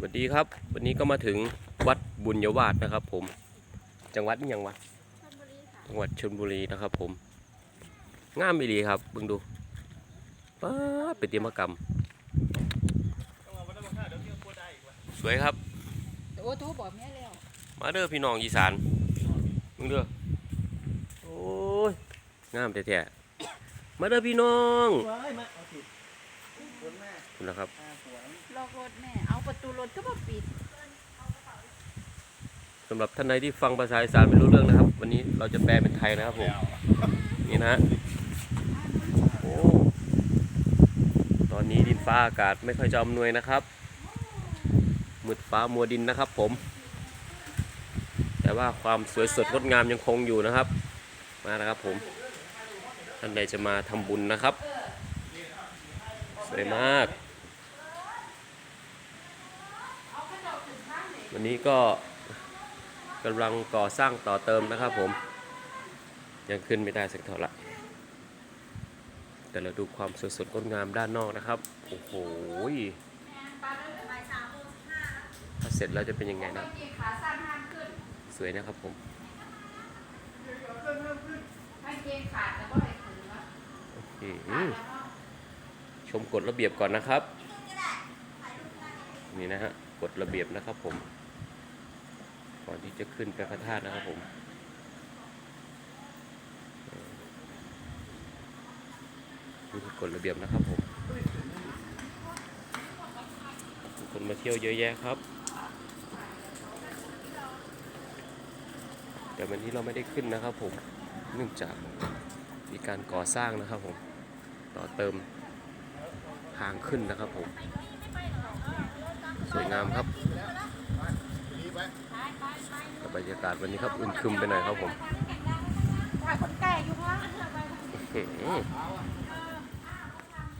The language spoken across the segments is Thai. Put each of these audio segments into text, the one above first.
สวัสดีครับ วันนี้ก็มาถึงวัดบุญยวาสนะครับ ผม จังหวัดนี่ยังวะชลบุรีค่ะจังหวัดชลบุรีนะครับ ผมงามอีดีครับเบิ่งดูป้าดเป็นติมากรรมสวยครับโอ้ทูบอกแม่แล้วมาเด้อพี่น้องอีสานมึงเด้อโอ้ยงามแท้ๆมาเด้อพี่น้อง คุณนะครับอาสวนล็อกรถแม่เอาประตูรถก็มาปิดสำหรับท่านใดที่ฟังภาษาอีสานไม่รู้เรื่องนะครับ วันนี้เราจะแปลเป็นไทยนะครับผมนี่นะฮะโอ้ตอนนี้ดินฟ้าอากาศไม่ค่อยจะอำนวยนะครับมืดฟ้ามัวดินนะครับผม แต่ว่าความสวยสดงดงามยังคงอยู่นะครับ มานะครับผมท่านใดจะมาทำบุญนะครับ สวยมาก วันนี้ก็กำลังก่อสร้างต่อเติมนะครับผม ยังขึ้นไม่ได้สักเท่าไหร่แต่เราดูความสวยสดงดงามด้านนอกนะครับ โอ้โหถ้าเสร็จแล้วจะเป็นยังไงนะ สวยนะครับผมให้เก ชมกฎระเบียบก่อนนะครับ นี่นะฮะกฎระเบียบนะครับผม ก่อนที่จะขึ้นไปพระธาตุนะครับผมนี่คือกฎระเบียบนะครับผมคนมาเที่ยวเยอะแยะครับ แต่วันนี้เราไม่ได้ขึ้นนะครับผม เนื่องจากมีการก่อสร้างนะครับผม ต่อเติม ทางขึ้นนะครับผม สวยงามครับบรรยากาศวันนี้ครับอึมครึมไปหน่อยครับผมคนแก่อยู่ข้างอื้อหือ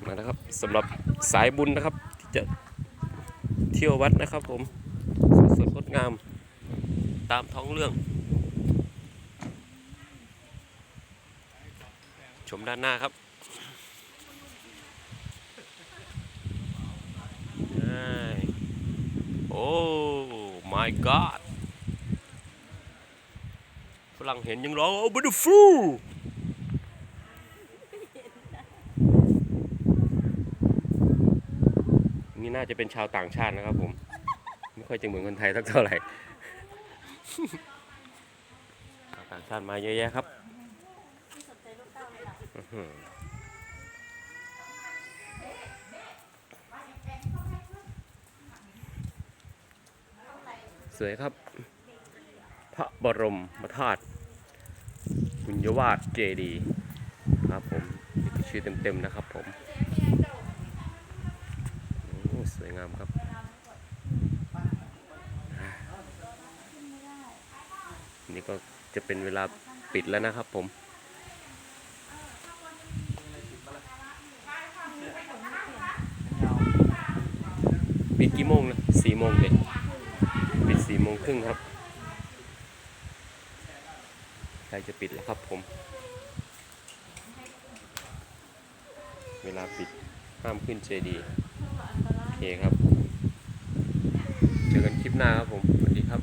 มาแล้วครับสำหรับสายบุญนะครับ ที่จะเที่ยววัดนะครับผมสวยงดงาม ตามท้องเรื่อง ชมด้านหน้าครับใช่โอ้ my god ฝรั่งเห็นยังร้อง oh beautiful นี่น่าจะเป็นชาวต่างชาตินะครับผม ไม่ค่อยจะเหมือนคนไทยสักเท่าไหร่ ต่างชาติมาเยอะแยะครับ สวยครับ พระบรมธาตุบุญยวาสเจดีครับผมนี่ชื่อเต็มๆนะครับผมสวยงามครับนี่ก็จะเป็นเวลาปิดแล้วนะครับผมปิดกี่โมงนะสี่โมงเลย โมงครึ่งครับใกล้จะปิดแล้วครับผม เวลาปิดห้ามขึ้นเจดีโอเคครับ เจอกันคลิปหน้าครับผม สวัสดีครับ